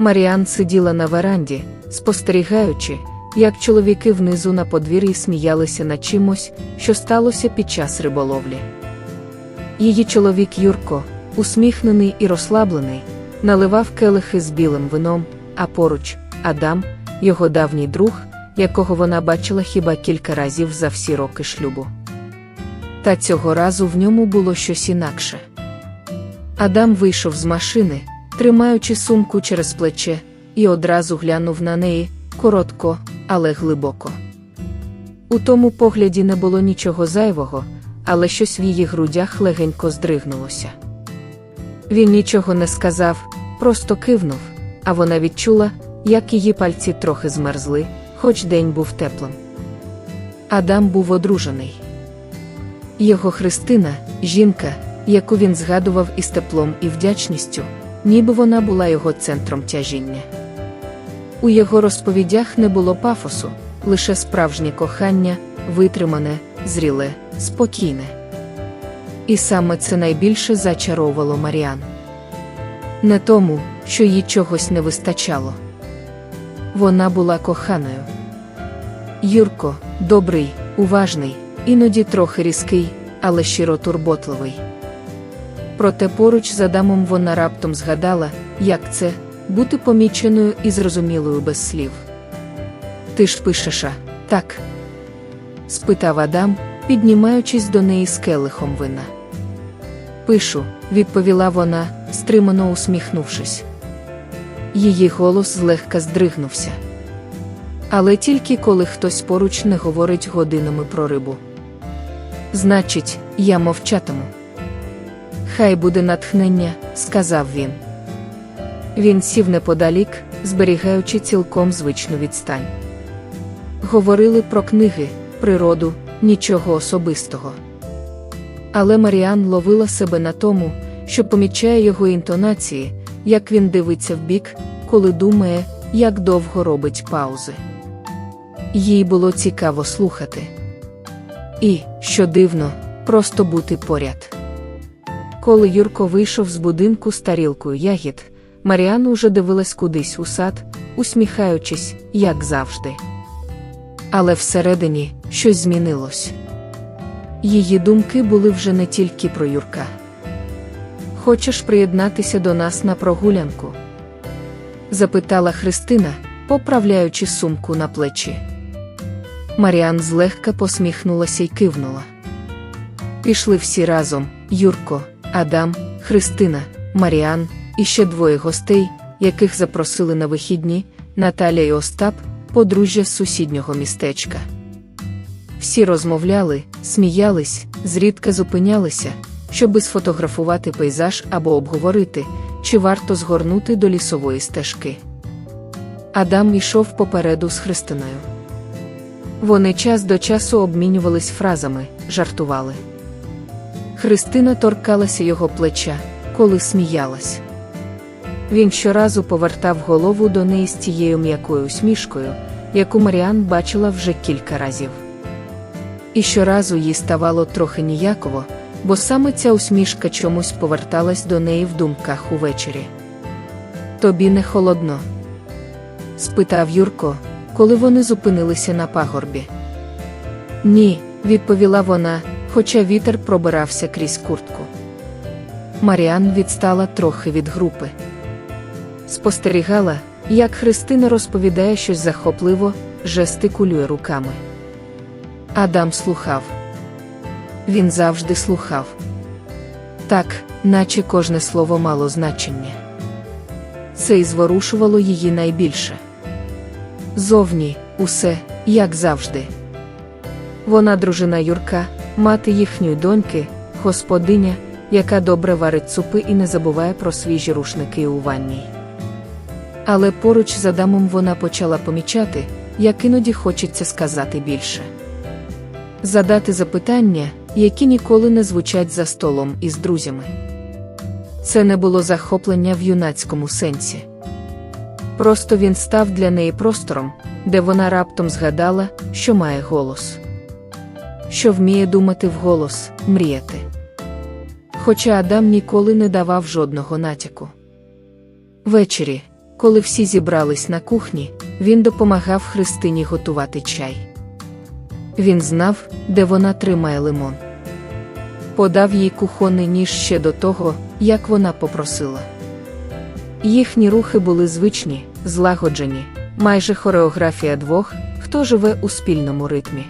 Маріан сиділа на веранді, спостерігаючи, як чоловіки внизу на подвір'ї сміялися над чимось, що сталося під час риболовлі. Її чоловік Юрко, усміхнений і розслаблений, наливав келихи з білим вином, а поруч Адам, його давній друг, якого вона бачила хіба кілька разів за всі роки шлюбу. Та цього разу в ньому було щось інакше. Адам вийшов з машини, тримаючи сумку через плече, і одразу глянув на неї коротко, але глибоко. У тому погляді не було нічого зайвого, але щось в її грудях легенько здригнулося. Він нічого не сказав, просто кивнув, а вона відчула, як її пальці трохи змерзли, хоч день був теплим. Адам був одружений. Його Христина, жінка, яку він згадував із теплом і вдячністю, ніби вона була його центром тяжіння. У його розповідях не було пафосу, лише справжнє кохання, витримане, зріле, спокійне. І саме це найбільше зачаровувало Маріан. Не тому, що їй чогось не вистачало. Вона була коханою. Юрко, добрий, уважний, іноді трохи різкий, але щиро турботливий. Проте поруч з Адамом вона раптом згадала, як це бути поміченою і зрозумілою без слів. Ти ж пишеш, а, так? спитав Адам, піднімаючись до неї з келихом вина. Пишу, відповіла вона, стримано усміхнувшись. Її голос злегка здригнувся. Але тільки коли хтось поруч не говорить годинами про рибу. Значить, я мовчатиму. Хай буде натхнення, сказав він. Він сів неподалік, зберігаючи цілком звичну відстань. Говорили про книги, природу, нічого особистого. Але Маріан ловила себе на тому, що помічає його інтонації, як він дивиться вбік, коли думає, як довго робить паузи. Їй було цікаво слухати. І, що дивно, просто бути поряд. Коли Юрко вийшов з будинку з тарілкою ягід, Маріан уже дивилась кудись у сад, усміхаючись, як завжди. Але всередині щось змінилось. Її думки були вже не тільки про Юрка. Хочеш приєднатися до нас на прогулянку? запитала Христина, поправляючи сумку на плечі. Маріан злегка посміхнулася й кивнула. Пішли всі разом: Юрко, Адам, Христина, Маріан і ще двоє гостей, яких запросили на вихідні Наталя і Остап, подружжя з сусіднього містечка. Всі розмовляли, сміялись, зрідка зупинялися, щоби сфотографувати пейзаж або обговорити, чи варто згорнути до лісової стежки. Адам йшов попереду з Христиною. Вони час до часу обмінювались фразами, жартували. Христина торкалася його плеча, коли сміялась. Він щоразу повертав голову до неї з тією м'якою усмішкою, яку Маріан бачила вже кілька разів. І щоразу їй ставало трохи ніяково, бо саме ця усмішка чомусь поверталась до неї в думках увечері. Тобі не холодно? спитав Юрко, коли вони зупинилися на пагорбі. Ні, відповіла вона, хоча вітер пробирався крізь куртку. Маріан відстала трохи від групи. Спостерігала, як Христина розповідає щось захопливо, жестикулює руками. Адам слухав. Він завжди слухав. Так, наче кожне слово мало значення. Це й зворушувало її найбільше. Зовні, усе, як завжди. Вона дружина Юрка, мати їхньої доньки, господиня, яка добре варить цупи і не забуває про свіжі рушники у ванній. Але поруч з Адамом вона почала помічати, як іноді хочеться сказати більше. Задати запитання, які ніколи не звучать за столом із друзями. Це не було захоплення в юнацькому сенсі. Просто він став для неї простором, де вона раптом згадала, що має голос, що вміє думати вголос, мріяти. Хоча Адам ніколи не давав жодного натяку. Ввечері, Коли всі зібрались на кухні, він допомагав Христині готувати чай. Він знав, де вона тримає лимон. Подав їй кухонний ніж ще до того, як вона попросила. Їхні рухи були звичні, злагоджені, майже хореографія двох, хто живе у спільному ритмі.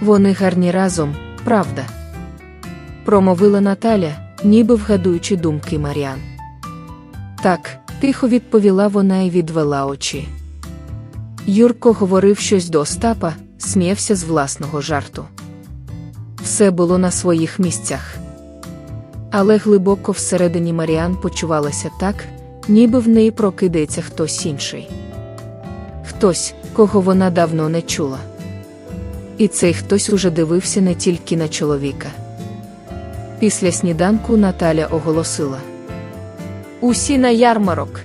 Вони гарні разом, правда? Промовила Наталя, ніби вгадуючи думки Маріан. Так, тихо відповіла вона і відвела очі. Юрко говорив щось до Остапа, сміявся з власного жарту. Все було на своїх місцях. Але глибоко всередині Маріан почувалася так, ніби в неї прокидається хтось інший. Хтось, кого вона давно не чула. І цей хтось уже дивився не тільки на чоловіка. Після сніданку Наталя оголосила: Усі на ярмарок.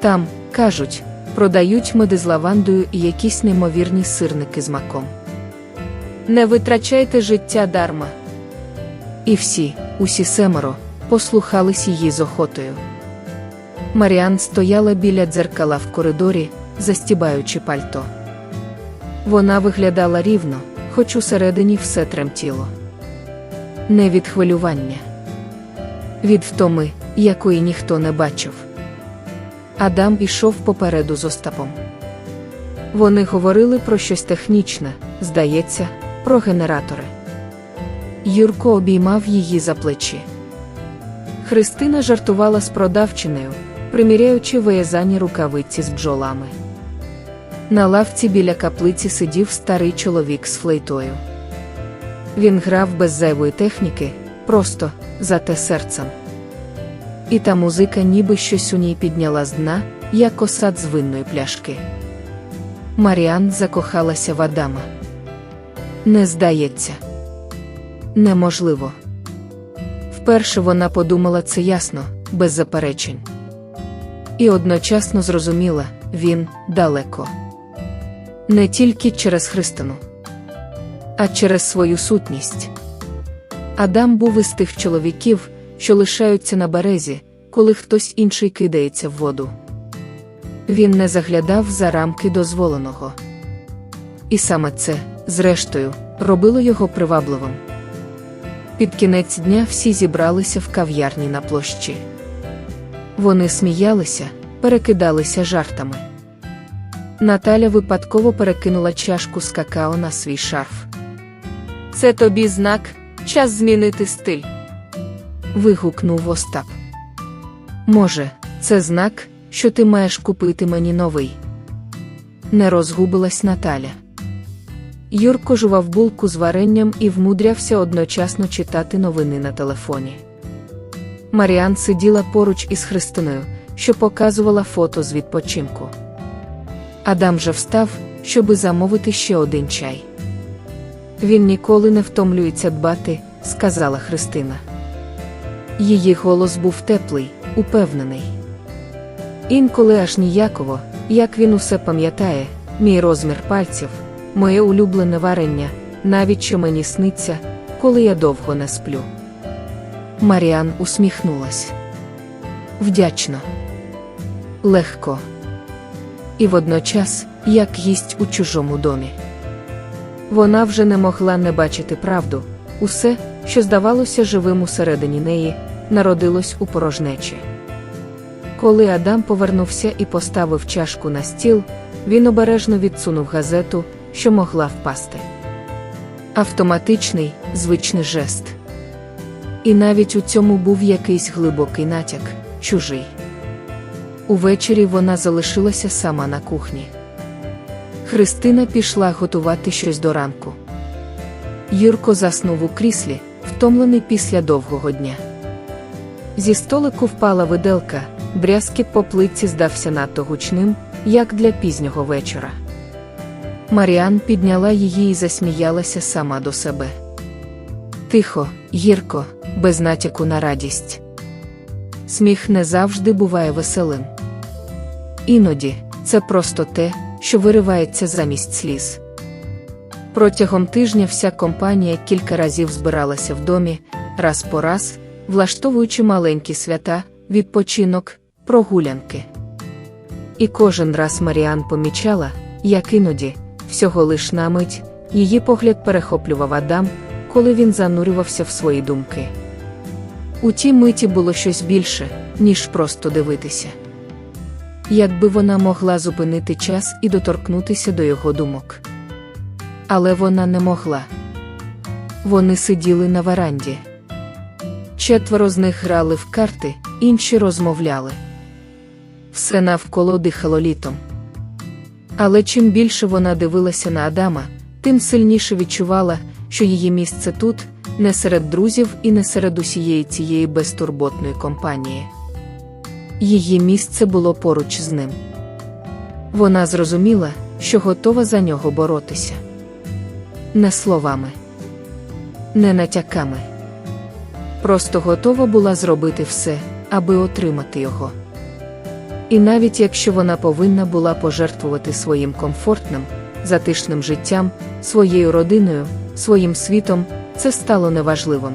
Там, кажуть, продають меди з лавандою і якісь неймовірні сирники з маком. Не витрачайте життя дарма. І всі, усі семеро, послухались її з охотою. Маріан стояла біля дзеркала в коридорі, застібаючи пальто. Вона виглядала рівно, хоч усередині все тремтіло. Не від хвилювання, від втоми, якої ніхто не бачив. Адам ішов попереду з Остапом. Вони говорили про щось технічне, здається, про генератори. Юрко обіймав її за плечі. Христина жартувала з продавчиною, приміряючи виязані рукавиці з бджолами. На лавці біля каплиці сидів старий чоловік з флейтою. Він грав без зайвої техніки, просто, зате серцем. І та музика ніби щось у ній підняла з дна, як осад з винної пляшки. Маріан закохалася в Адама. Не здається. Неможливо. Вперше вона подумала це ясно, без заперечень. І одночасно зрозуміла, він далеко. Не тільки через Христину, а через свою сутність. Адам був із тих чоловіків, що лишаються на березі, коли хтось інший кидається в воду. Він не заглядав за рамки дозволеного. І саме це, зрештою, робило його привабливим. Під кінець дня всі зібралися в кав'ярні на площі. Вони сміялися, перекидалися жартами. Наталя випадково перекинула чашку з какао на свій шарф. Це тобі знак, час змінити стиль. вигукнув Остап. Може, це знак, що ти маєш купити мені новий. Не розгубилась Наталя. Юрко жував булку з варенням і вмудрявся одночасно читати новини на телефоні. Маріан сиділа поруч із Христиною, що показувала фото з відпочинку. Адам же встав, щоби замовити ще один чай. Він ніколи не втомлюється дбати, сказала Христина. Її голос був теплий, упевнений. Інколи аж ніяково, як він усе пам'ятає, мій розмір пальців, моє улюблене варення, навіть що мені сниться, коли я довго не сплю. Маріан усміхнулась. Вдячно, легко. І водночас, як їсть у чужому домі. Вона вже не могла не бачити правду, усе, що здавалося живим усередині неї, народилось у порожнечі. Коли Адам повернувся і поставив чашку на стіл, він обережно відсунув газету, що могла впасти. Автоматичний, звичний жест. І навіть у цьому був якийсь глибокий натяк, чужий. Увечері вона залишилася сама на кухні. Христина пішла готувати щось до ранку. Юрко заснув у кріслі, втомлений після довгого дня. Зі столику впала виделка, брязкіт по плитці здався надто гучним, як для пізнього вечора. Маріан підняла її і засміялася сама до себе. Тихо, гірко, без натяку на радість. Сміх не завжди буває веселим. Іноді це просто те, що виривається замість сліз. Протягом тижня вся компанія кілька разів збиралася в домі, раз по раз, влаштовуючи маленькі свята, відпочинок, прогулянки. І кожен раз Маріан помічала, як іноді, всього лиш на мить, її погляд перехоплював Адам, коли він занурювався в свої думки. У тій миті було щось більше, ніж просто дивитися. Якби вона могла зупинити час і доторкнутися до його думок. Але вона не могла. Вони сиділи на веранді. Четверо з них грали в карти, інші розмовляли. Все навколо дихало літом. Але чим більше вона дивилася на Адама, тим сильніше відчувала, що її місце тут, не серед друзів і не серед усієї цієї безтурботної компанії. Її місце було поруч з ним. Вона зрозуміла, що готова за нього боротися. Не словами, не натяками. Просто готова була зробити все, аби отримати його. І навіть якщо вона повинна була пожертвувати своїм комфортним, затишним життям, своєю родиною, своїм світом, це стало неважливим.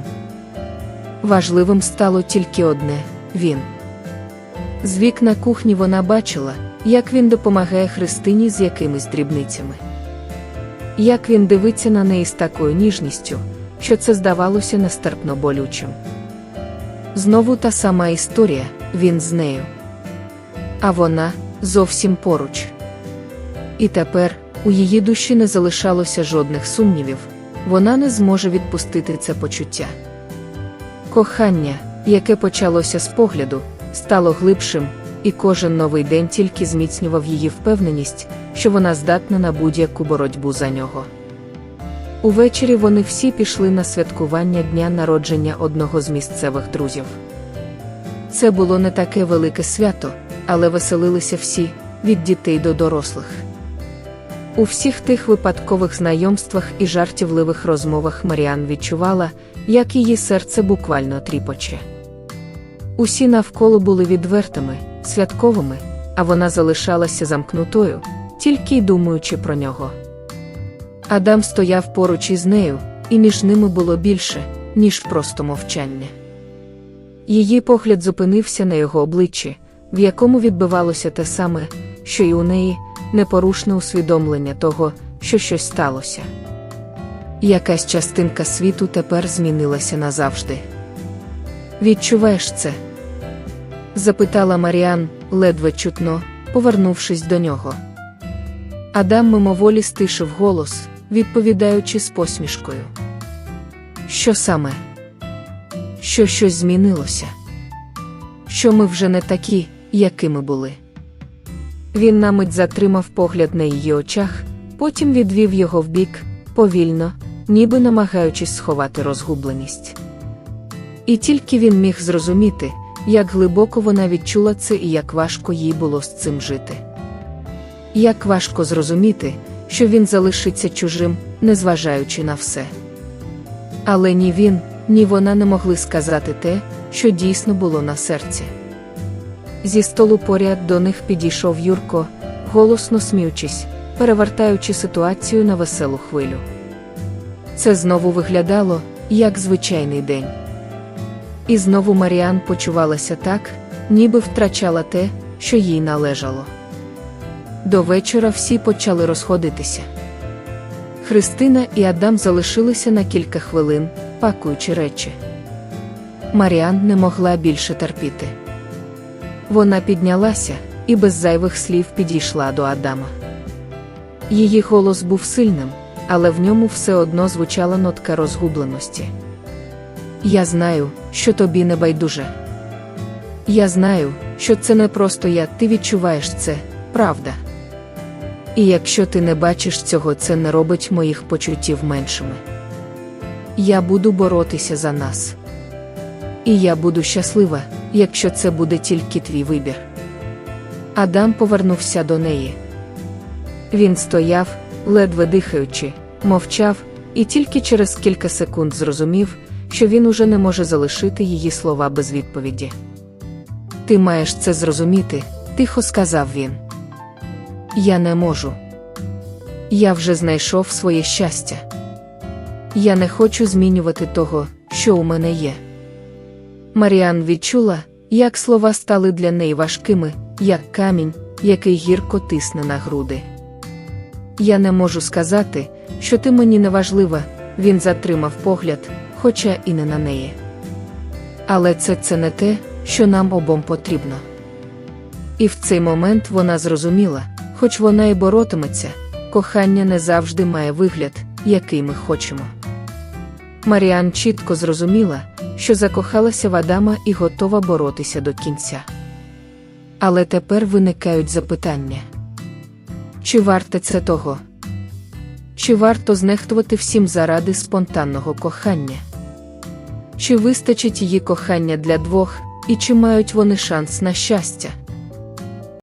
Важливим стало тільки одне він. З вікна кухні вона бачила, як він допомагає Христині з якимись дрібницями. Як він дивиться на неї з такою ніжністю, що це здавалося нестерпно болючим. Знову та сама історія, він з нею. А вона зовсім поруч. І тепер у її душі не залишалося жодних сумнівів, вона не зможе відпустити це почуття. Кохання, яке почалося з погляду, стало глибшим, і кожен новий день тільки зміцнював її впевненість, що вона здатна на будь-яку боротьбу за нього. Увечері вони всі пішли на святкування дня народження одного з місцевих друзів. Це було не таке велике свято, але веселилися всі, від дітей до дорослих. У всіх тих випадкових знайомствах і жартівливих розмовах Маріан відчувала, як її серце буквально тріпоче. Усі навколо були відвертими, святковими, а вона залишалася замкнутою, тільки й думаючи про нього. Адам стояв поруч із нею, і між ними було більше, ніж просто мовчання. Її погляд зупинився на його обличчі, в якому відбивалося те саме, що й у неї, непорушне усвідомлення того, що щось сталося. Якась частинка світу тепер змінилася назавжди. Відчуваєш це? запитала Маріан, ледве чутно, повернувшись до нього. Адам мимоволі стишив голос, відповідаючи з посмішкою. Що саме? Що щось змінилося? Що ми вже не такі, якими були? Він на мить затримав погляд на її очах, потім відвів його вбік, повільно, ніби намагаючись сховати розгубленість. І тільки він міг зрозуміти, як глибоко вона відчула це і як важко їй було з цим жити. Як важко зрозуміти, що він залишиться чужим, незважаючи на все. Але ні він, ні вона не могли сказати те, що дійсно було на серці. Зі столу поряд до них підійшов Юрко, голосно сміючись, перевертаючи ситуацію на веселу хвилю. Це знову виглядало, як звичайний день. І знову Маріан почувалася так, ніби втрачала те, що їй належало. До вечора всі почали розходитися. Христина і Адам залишилися на кілька хвилин, пакуючи речі. Маріан не могла більше терпіти. Вона піднялася і без зайвих слів підійшла до Адама. Її голос був сильним, але в ньому все одно звучала нотка розгубленості. Я знаю, що тобі не байдуже. Я знаю, що це не просто я, ти відчуваєш це, правда. І якщо ти не бачиш цього, це не робить моїх почуттів меншими. Я буду боротися за нас. І я буду щаслива, якщо це буде тільки твій вибір. Адам повернувся до неї. Він стояв, ледве дихаючи, мовчав, і тільки через кілька секунд зрозумів, що він уже не може залишити її слова без відповіді. Ти маєш це зрозуміти, тихо сказав він. Я не можу. Я вже знайшов своє щастя. Я не хочу змінювати того, що у мене є. Маріан відчула, як слова стали для неї важкими, як камінь, який гірко тисне на груди. Я не можу сказати, що ти мені не важлива, він затримав погляд, хоча і не на неї. Але це це не те, що нам обом потрібно. І в цей момент вона зрозуміла, хоч вона і боротиметься, кохання не завжди має вигляд, який ми хочемо. Маріан чітко зрозуміла, що закохалася в Адама і готова боротися до кінця. Але тепер виникають запитання: чи варте це того? Чи варто знехтувати всім заради спонтанного кохання? Чи вистачить її кохання для двох, і чи мають вони шанс на щастя?